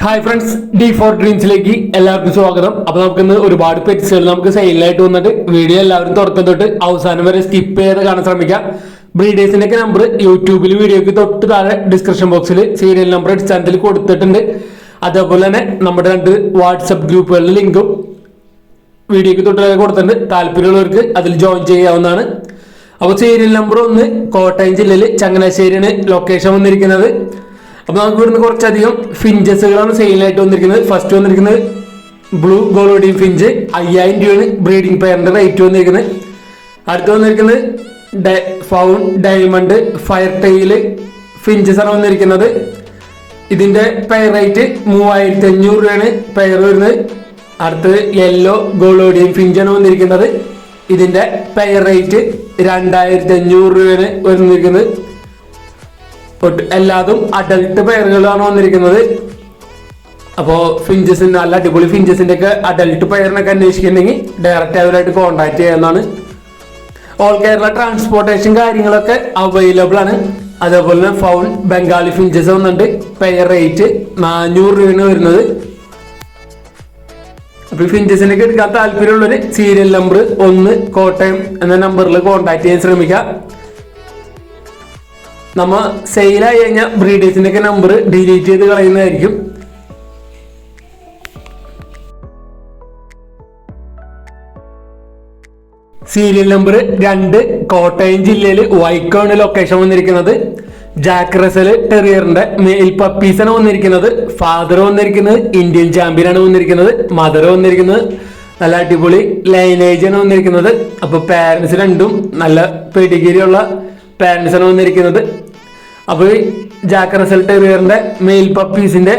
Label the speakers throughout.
Speaker 1: Hi friends D four ഡ്രീംസിലേക്ക് എല്ലാവർക്കും സ്വാഗതം. അപ്പൊ നമുക്കിന്ന് ഒരുപാട് പെറ്റ്സുകൾ നമുക്ക് സെയിലായിട്ട് വന്നിട്ട് വീഡിയോ എല്ലാവരും തുറക്കം തൊട്ട് അവസാനം വരെ സ്കിപ്പ് ചെയ്ത് കാണാൻ ശ്രമിക്കാം. ബ്രീഡേഴ്സിന്റെ ഒക്കെ നമ്പർ യൂട്യൂബിൽ വീഡിയോക്ക് തൊട്ട് താഴെ ഡിസ്ക്രിപ്ഷൻ ബോക്സിൽ സീരിയൽ നമ്പർ അടിസ്ഥാനത്തിൽ കൊടുത്തിട്ടുണ്ട്. അതേപോലെ തന്നെ നമ്മുടെ രണ്ട് വാട്സപ്പ് ഗ്രൂപ്പുകളുടെ ലിങ്കും വീഡിയോക്ക് തൊട്ട് താഴെ കൊടുത്തിട്ടുണ്ട്. താല്പര്യമുള്ളവർക്ക് അതിൽ ജോയിൻ ചെയ്യാവുന്നതാണ്. അപ്പോൾ സീരിയൽ നമ്പർ ഒന്ന് കോട്ടയം ജില്ലയിൽ ചങ്ങനാശ്ശേരിയാണ് ലൊക്കേഷൻ വന്നിരിക്കുന്നത്. അപ്പോൾ നമുക്ക് ഇവിടുന്ന് കുറച്ചധികം ഫിഞ്ചസുകളാണ് സെയിലായിട്ട് വന്നിരിക്കുന്നത്. ഫസ്റ്റ് വന്നിരിക്കുന്നത് ബ്ലൂ ഗോൾഡിയും ഫിഞ്ച് അയ്യായിരം രൂപയാണ് ബ്രീഡിംഗ് പെയറിന്റെ റേറ്റ് വന്നിരിക്കുന്നത്. അടുത്ത് വന്നിരിക്കുന്നത് ഡ- fawn diamond firetail finches ആണ് വന്നിരിക്കുന്നത്. ഇതിന്റെ പെയർ റേറ്റ് മൂവായിരത്തി അഞ്ഞൂറ് രൂപയാണ് പെയർ വരുന്നത്. അടുത്തത് യെല്ലോ ഗോളോഡിയം ഫിഞ്ചാണ് വന്നിരിക്കുന്നത്. ഇതിന്റെ പെയർ റേറ്റ് രണ്ടായിരത്തി അഞ്ഞൂറ് രൂപയാണ് വന്നിരിക്കുന്നത്. എല്ലാതും അഡൽട്ട് പെയറുകളാണ് വന്നിരിക്കുന്നത്. അപ്പോൾ ഫിഞ്ചസിന് നല്ല അടിപൊളി ഫിഞ്ചസിന്റെ ഒക്കെ അഡൽട്ട് പെയറിനൊക്കെ അന്വേഷിക്കുന്നുണ്ടെങ്കിൽ ഡയറക്റ്റ് അവരായിട്ട് കോൺടാക്ട് ചെയ്യാവുന്നതാണ്. ഓൾ കേരള ട്രാൻസ്പോർട്ടേഷൻ കാര്യങ്ങളൊക്കെ അവൈലബിൾ ആണ്. അതേപോലെ തന്നെ ഫൗൺ ബംഗാളി ഫിഞ്ചസ് വന്നിട്ട് പെയർ റേറ്റ് നാനൂറ് രൂപയാണ് വരുന്നത്. അപ്പൊ ഈ ഫിഞ്ചസിനൊക്കെ എടുക്കാൻ താല്പര്യമുള്ളൊരു സീരിയൽ നമ്പർ ഒന്ന് കോട്ടയം എന്ന നമ്പറിൽ കോൺടാക്ട് ചെയ്യാൻ ശ്രമിക്കാം നമ്മ സെയിലായി കഴിഞ്ഞാൽ ബ്രീഡേഴ്സിന്റെ ഒക്കെ നമ്പർ ഡിലീറ്റ് ചെയ്ത് കളയുന്നതായിരിക്കും. സീരിയൽ നമ്പർ രണ്ട് കോട്ടയം ജില്ലയിൽ വൈക്കോണ് ലൊക്കേഷൻ വന്നിരിക്കുന്നത്. ജാക്ക് റസൽ ടെറിയറിന്റെ മെയിൽ പപ്പീസാണ് വന്നിരിക്കുന്നത്. ഫാദർ വന്നിരിക്കുന്നത്. ഇന്ത്യൻ ചാമ്പ്യൻ ആണ് വന്നിരിക്കുന്നത്. മദർ വന്നിരിക്കുന്നത്. നല്ല അടിപൊളി ലൈനേജ് ആണ് വന്നിരിക്കുന്നത്. അപ്പൊ പാരന്റ്സ് രണ്ടും നല്ല പെഡിഗിരിയുള്ള പാരന്റ്സ് ആണ് വന്നിരിക്കുന്നത്. അപ്പൊ ജാക്ക റിസൾട്ട് ടെറിയറിന്റെ മെയിൽ പപ്പീസിന്റെ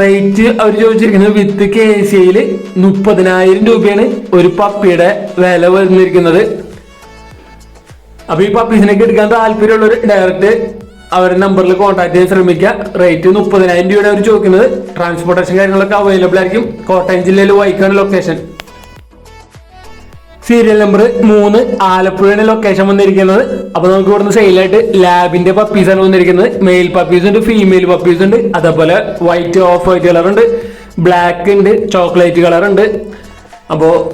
Speaker 1: റേറ്റ് അവർ ചോദിച്ചിരിക്കുന്നത് വിത്ത് കെ സിയിൽ മുപ്പതിനായിരം രൂപയാണ് ഒരു പപ്പിയുടെ വില വന്നിരിക്കുന്നത്. അപ്പൊ ഈ പപ്പീസിനൊക്കെ എടുക്കാൻ താല്പര്യമുള്ളവർ ഡയറക്റ്റ് അവരുടെ നമ്പറിൽ കോൺടാക്ട് ചെയ്യാൻ ശ്രമിക്കുക. റേറ്റ് മുപ്പതിനായിരം രൂപയാണ് അവർ ചോദിക്കുന്നത്. ട്രാൻസ്പോർട്ടേഷൻ കാര്യങ്ങളൊക്കെ അവൈലബിൾ ആയിരിക്കും. കോട്ടയം ജില്ലയിൽ വൈക്കാണ് ലൊക്കേഷൻ സീരിയൽ നമ്പർ മൂന്ന് ആലപ്പുഴയാണ് ലൊക്കേഷൻ വന്നിരിക്കുന്നത്. അപ്പൊ നമുക്ക് ഇവിടുന്ന് സെയിലായിട്ട് ലാബിന്റെ പപ്പീസ് ആണ് വന്നിരിക്കുന്നത്. മെയിൽ പപ്പീസ് ഉണ്ട് ഫീമെയിൽ പപ്പീസ് ഉണ്ട്. അതേപോലെ വൈറ്റ് ഓഫ് വൈറ്റ് കളർ ഉണ്ട് ബ്ലാക്ക് ഉണ്ട് ചോക്ലേറ്റ് കളർ ഉണ്ട്. അപ്പോ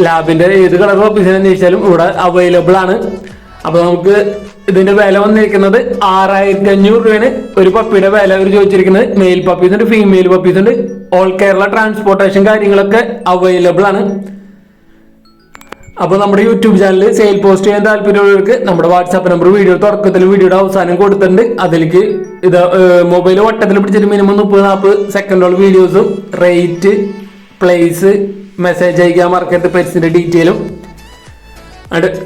Speaker 1: ലാബിന്റെ ഏത് കളർ പപ്പീസിനെ ചോദിച്ചാലും ഇവിടെ അവൈലബിൾ ആണ്. അപ്പൊ നമുക്ക് ഇതിന്റെ വില വന്നിരിക്കുന്നത് ആറായിരത്തി അഞ്ഞൂറ് രൂപയാണ്. ഒരു പപ്പിയുടെ വില അവർ ചോദിച്ചിരിക്കുന്നത്. മെയിൽ പപ്പീസ് ഉണ്ട് ഫീമെയിൽ പപ്പീസ് ഉണ്ട്. ഓൾ കേരള ട്രാൻസ്പോർട്ടേഷൻ കാര്യങ്ങളൊക്കെ അവൈലബിൾ ആണ്. അപ്പോൾ നമ്മുടെ യൂട്യൂബ് ചാനലിൽ സെയിൽ പോസ്റ്റ് ചെയ്യാൻ താല്പര്യമുള്ളവർക്ക് നമ്മുടെ വാട്സാപ്പ് നമ്പർ വീഡിയോ തുടക്കത്തിൽ വീഡിയോയുടെ അവസാനം കൊടുത്തിട്ടുണ്ട്. അതിലേക്ക് ഇത് മൊബൈൽ വട്ടത്തിൽ പിടിച്ചിട്ട് മിനിമം മുപ്പത് നാൽപ്പത് സെക്കൻഡോളം വീഡിയോസും റേറ്റ് പ്ലേസ് മെസ്സേജ് അയക്കാൻ മറക്കരുത് പെറ്റ്സിന്റെ ഡീറ്റെയിലും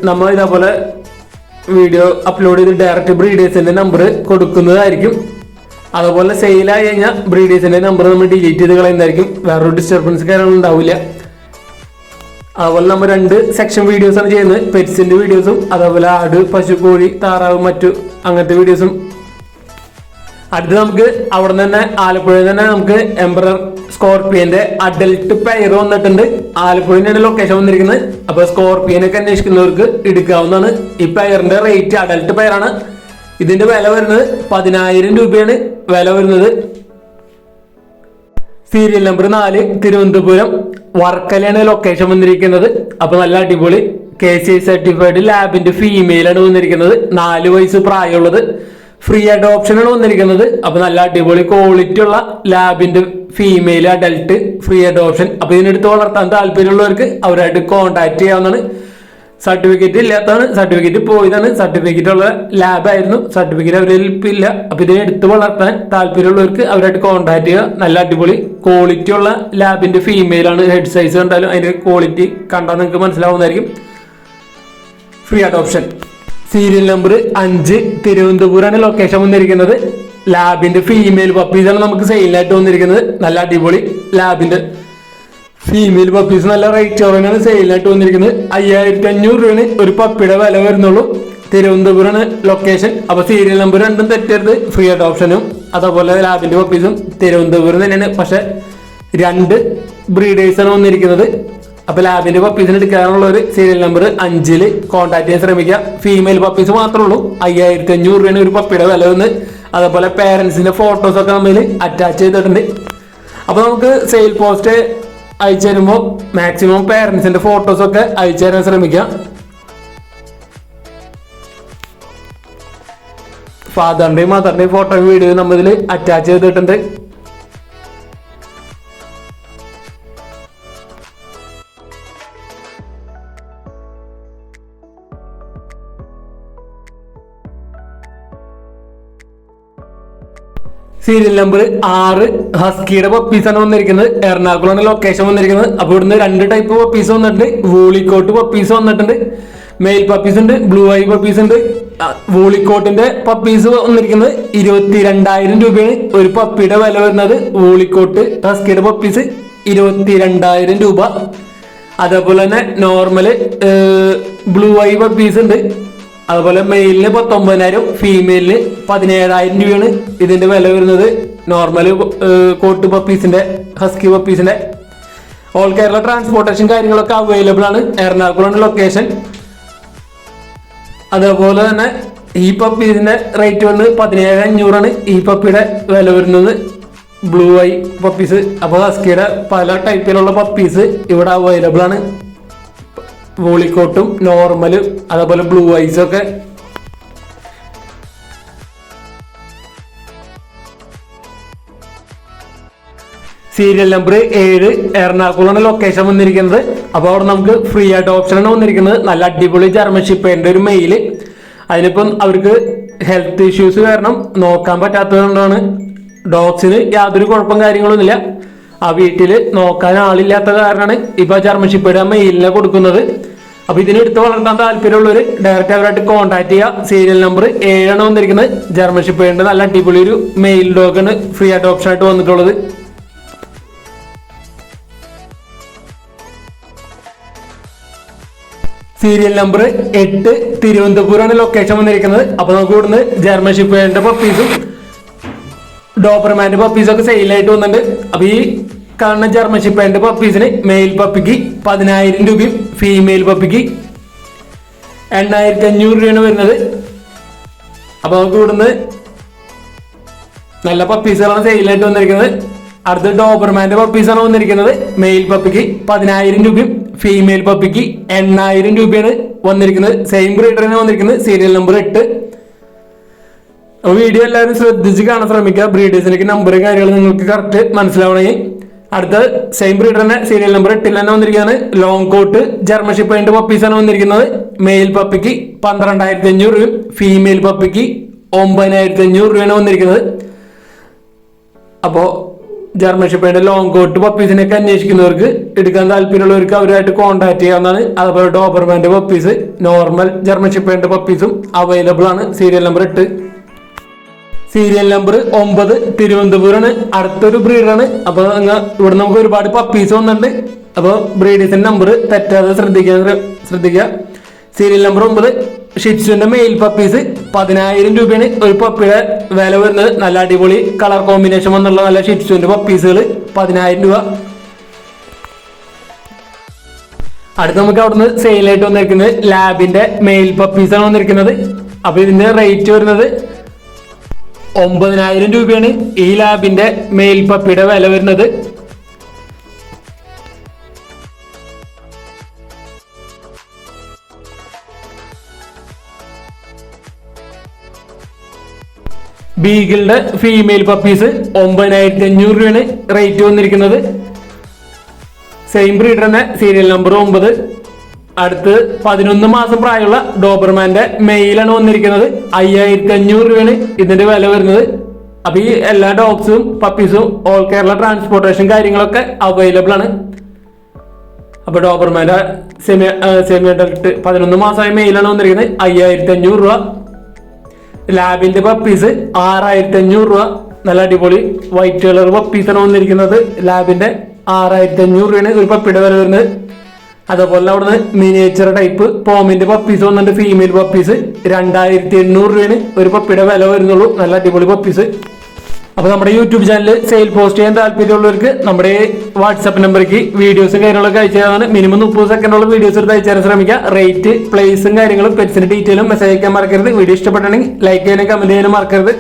Speaker 1: നമ്മൾ ഇതേപോലെ വീഡിയോ അപ്ലോഡ് ചെയ്ത് ഡയറക്റ്റ് ബ്രീഡേഴ്സിന്റെ നമ്പർ കൊടുക്കുന്നതായിരിക്കും. അതുപോലെ സെയിലായി കഴിഞ്ഞാൽ ബ്രീഡേഴ്സിന്റെ നമ്പർ നമ്മൾ ഡിലീറ്റ് ചെയ്ത് കളയുന്നതായിരിക്കും. വേറൊരു ഡിസ്റ്റർബൻസ് കാര്യങ്ങളും ഉണ്ടാവില്ല. അതുപോലെ നമ്മൾ രണ്ട് സെക്ഷൻ വീഡിയോസ് ആണ് ചെയ്യുന്നത്. പെറ്റ്സിന്റെ വീഡിയോസും അതേപോലെ ആട് പശു കോഴി താറാവ് മറ്റു അങ്ങനത്തെ വീഡിയോസും അടുത്ത് നമുക്ക് അവിടെ നിന്ന് തന്നെ ആലപ്പുഴയിൽ തന്നെ നമുക്ക് എംബ്രർ സ്കോർപ്പിയന്റെ അഡൽട്ട് പെയർ വന്നിട്ടുണ്ട്. ആലപ്പുഴയിലാണ് ലൊക്കേഷൻ വന്നിരിക്കുന്നത്. അപ്പൊ സ്കോർപ്പിയനൊക്കെ അന്വേഷിക്കുന്നവർക്ക് എടുക്കാവുന്നതാണ്. ഈ പെയറിന്റെ റേറ്റ് അഡൽട്ട് പെയറാണ് ഇതിന്റെ വില വരുന്നത് പതിനായിരം രൂപയാണ്. വില വരുന്നത് സീരിയൽ നമ്പർ നാല് തിരുവനന്തപുരം. വർക്കലയാണ് ലൊക്കേഷൻ വന്നിരിക്കുന്നത്. അപ്പൊ നല്ല അടിപൊളി കെ സി സർട്ടിഫൈഡ് ലാബിന്റെ ഫീമെയിൽ ആണ് വന്നിരിക്കുന്നത്. നാല് വയസ്സ് പ്രായമുള്ളത്. ഫ്രീ അഡോപ്ഷൻ ആണ് വന്നിരിക്കുന്നത്. അപ്പൊ നല്ല അടിപൊളി ക്വാളിറ്റി ഉള്ള ലാബിന്റെ ഫീമെയിൽ അഡൽട്ട് ഫ്രീ ആയിട്ട് ഓപ്ഷൻ അപ്പൊ ഇതിനെടുത്ത് വളർത്താൻ താല്പര്യമുള്ളവർക്ക് അവരായിട്ട് കോൺടാക്ട് ചെയ്യാവുന്നതാണ്. സർട്ടിഫിക്കറ്റ് ഇല്ലാത്തതാണ്. സർട്ടിഫിക്കറ്റ് പോയതാണ്. സർട്ടിഫിക്കറ്റ് ഉള്ള ലാബായിരുന്നു സർട്ടിഫിക്കറ്റ് അവരിൽ ഇല്ല അപ്പൊ ഇതിനെ എടുത്ത് വളർത്താൻ താല്പര്യമുള്ളവർക്ക് അവരായിട്ട് കോൺടാക്ട് ചെയ്യുക. നല്ല അടിപൊളി ക്വാളിറ്റി ഉള്ള ലാബിന്റെ ഫീമെയിൽ ആണ്. ഹെഡ് സൈസ് കണ്ടാലും അതിന്റെ ക്വാളിറ്റി കണ്ടാൽ നിങ്ങൾക്ക് മനസ്സിലാവുന്നതായിരിക്കും. ഫ്രീ അഡോപ്ഷൻ സീരിയൽ നമ്പർ അഞ്ച് തിരുവനന്തപുരമാണ് ലൊക്കേഷൻ വന്നിരിക്കുന്നത്. ലാബിന്റെ ഫീമെയിൽ പപ്പീസാണ് നമുക്ക് സെയിലായിട്ട് വന്നിരിക്കുന്നത്. നല്ല അടിപൊളി ലാബിന്റെ ഫീമെയിൽ പപ്പീസ് നല്ല റേറ്റ് കുറവാണ് സെയിലായിട്ട് വന്നിരിക്കുന്നത്. അയ്യായിരത്തി അഞ്ഞൂറ് രൂപയാണ് ഒരു പപ്പിയുടെ വില വരുന്നുള്ളൂ. തിരുവനന്തപുരമാണ് ലൊക്കേഷൻ അപ്പോൾ സീരിയൽ നമ്പർ രണ്ടും തെറ്റരുത്. ഫ്രീ അഡോപ്ഷനും അതേപോലെ ലാബിന്റെ പപ്പീസും തിരുവനന്തപുരം തന്നെയാണ്. പക്ഷെ രണ്ട് ബ്രീഡേഴ്സാണ് വന്നിരിക്കുന്നത്. അപ്പോൾ ലാബിന്റെ പപ്പീസിന് എടുക്കാനുള്ള ഒരു സീരിയൽ നമ്പർ അഞ്ചിൽ കോൺടാക്ട് ചെയ്യാൻ ശ്രമിക്കുക. ഫീമെയിൽ പപ്പീസ് മാത്രമേ ഉള്ളൂ. അയ്യായിരത്തി അഞ്ഞൂറ് രൂപയാണ് ഒരു പപ്പിയുടെ വില വന്ന്. അതേപോലെ പേരൻസിന്റെ ഫോട്ടോസ് ഒക്കെ നമ്മൾ അറ്റാച്ച് ചെയ്തിട്ടുണ്ട്. അപ്പോൾ നമുക്ക് സെയിൽ പോസ്റ്റ് അയച്ചു തരുമ്പോൾ മാക്സിമം പേരൻസിന്റെ ഫോട്ടോസ് ഒക്കെ അയച്ചു തരാൻ ശ്രമിക്കാം. ഫാദറിന്റെയും മദറിന്റെയും ഫോട്ടോയും വീഡിയോയും നമ്മൾ ഇതിൽ അറ്റാച്ച് ചെയ്തിട്ടുണ്ട്. സീരിയൽ നമ്പർ ആറ് ഹസ്കിയുടെ പപ്പീസ് ആണ് വന്നിരിക്കുന്നത്. എറണാകുളമാണ് ലൊക്കേഷൻ വന്നിരിക്കുന്നത്. അപ്പൊ ഇവിടുന്ന് രണ്ട് ടൈപ്പ് പപ്പീസ് വന്നിട്ടുണ്ട്. വൂളിക്കോട്ട് പപ്പീസ് വന്നിട്ടുണ്ട്. മെയിൽ പപ്പീസ് ഉണ്ട് ബ്ലൂ ഐ പപ്പീസ് ഉണ്ട്. വൂളിക്കോട്ടിന്റെ പപ്പീസ് വന്നിരിക്കുന്നത് ഇരുപത്തി രണ്ടായിരം രൂപയാണ്. ഒരു പപ്പിയുടെ വില വരുന്നത് വൂളിക്കോട്ട് ഹസ്കിയുടെ പപ്പീസ് ഇരുപത്തി രണ്ടായിരം രൂപ. അതേപോലെ തന്നെ നോർമൽ ബ്ലൂ ഐ പപ്പീസ് ഉണ്ട്. അതുപോലെ മെയിലിന് പത്തൊമ്പതിനായിരം ഫീമെയിലിന് പതിനേഴായിരം രൂപയാണ് ഇതിന്റെ വില വരുന്നത്. നോർമൽ കോട്ട് പപ്പീസിന്റെ ഹസ്കി പപ്പീസിന്റെ ഓൾ കേരള ട്രാൻസ്പോർട്ടേഷൻ കാര്യങ്ങളൊക്കെ അവൈലബിൾ ആണ്. എറണാകുളം ലൊക്കേഷൻ അതേപോലെ തന്നെ ഈ പപ്പീസിന്റെ റേറ്റ് വന്ന് പതിനേഴ് അഞ്ഞൂറാണ് ഈ പപ്പിയുടെ വില വരുന്നത്. ബ്ലൂ ഐ പപ്പീസ് അപ്പോൾ ഹസ്കിയുടെ പല ടൈപ്പിലുള്ള പപ്പീസ് ഇവിടെ അവൈലബിൾ ആണ്. വോളിക്കോട്ടും നോർമൽ അതേപോലെ ബ്ലൂ ഒക്കെ. സീരിയൽ നമ്പർ ഏഴ് എറണാകുളമാണ് ലൊക്കേഷൻ വന്നിരിക്കുന്നത്. അപ്പോൾ അവിടെ നമുക്ക് ഫ്രീ ആയിട്ട് ഓപ്ഷൻ ആണ് വന്നിരിക്കുന്നത്. നല്ല അടിപൊളി ജർമ്മൻ ഷിപ്പേന്റെ ഒരു മെയിൽ അതിനിപ്പം അവർക്ക് ഹെൽത്ത് ഇഷ്യൂസ് കാരണം നോക്കാൻ പറ്റാത്തതുകൊണ്ടാണ് ഡോഗ്സിന് യാതൊരു കുഴപ്പം കാര്യങ്ങളൊന്നുമില്ല. ആ വീട്ടിൽ നോക്കാൻ ആളില്ലാത്ത കാരണമാണ് ഇപ്പൊ ജർമ്മൻ ഷിപ്പേഡ് മെയിലിനെ കൊടുക്കുന്നത്. അപ്പൊ ഇതിന് എടുത്ത് വളർത്താൻ താല്പര്യമുള്ളവർ ഡയറക്റ്റ് അവരായിട്ട് കോൺടാക്ട് ചെയ്യുക സീരിയൽ നമ്പർ ഏഴാണ് വന്നിരിക്കുന്നത്. ജർമ്മൻ ഷിപ്പേഡിന്റെ നല്ല അടിപൊളി ഒരു മെയിൽ ഡോഗാണ് ഫ്രീ ആയിട്ട് ഓപ്ഷൻ ആയിട്ട് വന്നിട്ടുള്ളത്. സീരിയൽ നമ്പർ എട്ട് തിരുവനന്തപുരമാണ് ലൊക്കേഷൻ വന്നിരിക്കുന്നത്. അപ്പൊ നമുക്ക് ഇവിടുന്ന് ജർമ്മൻ ഷിപ്പേഡിന്റെ പപ്പീസും ഡോബർമാന്റെ പപ്പീസും ഒക്കെ സെയിലായിട്ട് വന്നിട്ടുണ്ട്. അപ്പൊ ഈ കാണുന്ന ജർമ്മൻ ഷിപ്പേഡിന്റെ പപ്പീസിന് മെയിൽ പപ്പിക്ക് പതിനായിരം രൂപയും ഫീമെയിൽ പപ്പിക്ക് എണ്ണായിരത്തി അഞ്ഞൂറ് രൂപയാണ് വരുന്നത്. അപ്പൊ നമുക്ക് ഇവിടുന്ന് നല്ല പപ്പീസുകളാണ് സെയിലായിട്ട് വന്നിരിക്കുന്നത്. അടുത്ത ഡോബർമാന്റെ പപ്പീസാണ് വന്നിരിക്കുന്നത്. മെയിൽ പപ്പിക്ക് പതിനായിരം രൂപയും ഫീമെയിൽ പപ്പിക്ക് എണ്ണായിരം രൂപയാണ് വന്നിരിക്കുന്നത്. സെയിം ബ്രീഡറിന് വന്നിരിക്കുന്നത്. സീരിയൽ നമ്പർ എട്ട്. വീഡിയോ എല്ലാവരും ശ്രദ്ധിച്ച് കാണാൻ ശ്രമിക്കുക. ബ്രീഡേഴ്സിലേക്ക് നമ്പർ കാര്യങ്ങൾ നിങ്ങൾക്ക് കറക്റ്റ് മനസ്സിലാവണമെങ്കിൽ അടുത്ത സെയിം ബ്രീഡർ തന്നെ സീരിയൽ നമ്പർ എട്ടിൽ തന്നെ വന്നിരിക്കുന്നത് ലോങ് കോട്ട് ജർമ്മൻ അതിന്റെ പപ്പീസാണ് വന്നിരിക്കുന്നത്. മെയിൽ പപ്പിക്ക് പന്ത്രണ്ടായിരത്തി അഞ്ഞൂറ് രൂപയും ഫീമെയിൽ പപ്പിക്ക് ഒമ്പതിനായിരത്തി അഞ്ഞൂറ് രൂപയാണ് വന്നിരിക്കുന്നത്. അപ്പോൾ ജർമ്മൻ ഷിപ്പൈന്റെ ലോങ് കോട്ട് പപ്പീസിനൊക്കെ അന്വേഷിക്കുന്നവർക്ക് എടുക്കാൻ താല്പര്യമുള്ളവർക്ക് അവരുമായിട്ട് കോൺടാക്ട് ചെയ്യാവുന്നതാണ്. അതുപോലെ ഡോബർമാന്റെ പപ്പീസ് നോർമൽ ജർമ്മൻ ഷിപ്പൈന്റെ പപ്പീസും അവൈലബിൾ ആണ്. സീരിയൽ നമ്പർ എട്ട് സീരിയൽ നമ്പർ ഒമ്പത് തിരുവനന്തപുരമാണ്. അടുത്തൊരു ബ്രീഡാണ്. അപ്പോൾ ഇവിടെ നമുക്ക് ഒരുപാട് പപ്പീസ് വന്നിട്ടുണ്ട്. അപ്പോൾ ബ്രീഡേഴ്സിന്റെ നമ്പർ തെറ്റാതെ ശ്രദ്ധിക്കാൻ ശ്രദ്ധിക്കുക. സീരിയൽ നമ്പർ ഒമ്പത് ഷിറ്റ്സുവിന്റെ മെയിൽ പപ്പീസ് പതിനായിരം രൂപയാണ് ഒരു പപ്പിയുടെ വില വരുന്നത്. നല്ല അടിപൊളി കളർ കോമ്പിനേഷൻ വന്നുള്ള നല്ല ഷിറ്റ്സുവിന്റെ പപ്പീസുകൾ പതിനായിരം രൂപ. അടുത്ത് നമുക്ക് അവിടുന്ന് സെയിലായിട്ട് വന്നിരിക്കുന്നത് ലാബിന്റെ മെയിൽ പപ്പീസാണ് വന്നിരിക്കുന്നത്. അപ്പൊ ഇതിന്റെ റേറ്റ് വരുന്നത് ഒമ്പതിനായിരം രൂപയാണ് ഈ ലാബിന്റെ മെയിൽ പപ്പിയുടെ വില വരുന്നത്. ബീഗിളുടെ ഫീമെയിൽ പപ്പീസ് ഒമ്പതിനായിരത്തി അഞ്ഞൂറ് രൂപയാണ് റേറ്റ് വന്നിരിക്കുന്നത്. സെയിം ബ്രീഡർ തന്നെ സീരിയൽ നമ്പർ ഒമ്പത്. അടുത്ത് പതിനൊന്ന് മാസം പ്രായമുള്ള ഡോബർമാന്റെ മെയിലാണ് വന്നിരിക്കുന്നത്. അയ്യായിരത്തി അഞ്ഞൂറ് രൂപയാണ് ഇതിന്റെ വില വരുന്നത്. അപ്പൊ ഈ എല്ലാ ഡോഗ്സും പപ്പീസും ഓൾ കേരള ട്രാൻസ്പോർട്ടേഷൻ കാര്യങ്ങളൊക്കെ അവൈലബിൾ ആണ്. അപ്പൊ ഡോബർമാന്റെ സെമി സെമി അഡൽട്ട് പതിനൊന്ന് മാസമായ മെയിലാണ് വന്നിരിക്കുന്നത്. അയ്യായിരത്തി അഞ്ഞൂറ് രൂപ. ലാബിന്റെ പപ്പീസ് ആറായിരത്തി അഞ്ഞൂറ് രൂപ. നല്ല അടിപൊളി വൈറ്റ് കളർ പപ്പീസാണ് വന്നിരിക്കുന്നത്. ലാബിന്റെ ആറായിരത്തി അഞ്ഞൂറ് രൂപയാണ് ഒരു പപ്പിയുടെ വില വരുന്നത്. അതുപോലെ അവിടുന്ന് മിനിയേച്ചർ ടൈപ്പ് പോമിന്റെ പപ്പീസ് വന്നിട്ട് ഫീമെയിൽ പപ്പീസ് രണ്ടായിരത്തി എണ്ണൂറ് രൂപയാണ് ഒരു പപ്പിയുടെ വില വരുന്നുള്ളൂ. നല്ല അടിപൊളി പപ്പീസ് അപ്പൊ നമ്മുടെ യൂട്യൂബ് ചാനലിൽ സെയിൽ പോസ്റ്റ് ചെയ്യാൻ താല്പര്യമുള്ളവർക്ക് നമ്മുടെ വാട്സപ്പ് നമ്പറേക്ക് വീഡിയോസും കാര്യങ്ങളൊക്കെ അയച്ചു തരാണ് മിനിമം മുപ്പത് സെക്കൻഡുള്ള വീഡിയോസ് എടുത്ത് അയച്ചു തരാൻ ശ്രമിക്കുക റേറ്റ് പ്ലേസും കാര്യങ്ങളും പെറ്റ്സിന്റെ ഡീറ്റെയിലും മെസ്സേജ് അയക്കാൻ മറക്കരുത്. വീഡിയോ ഇഷ്ടപ്പെട്ടാണെങ്കിൽ ലൈക്ക് ചെയ്യാനും കമന്റ് ചെയ്യാനും മറക്കരുത്.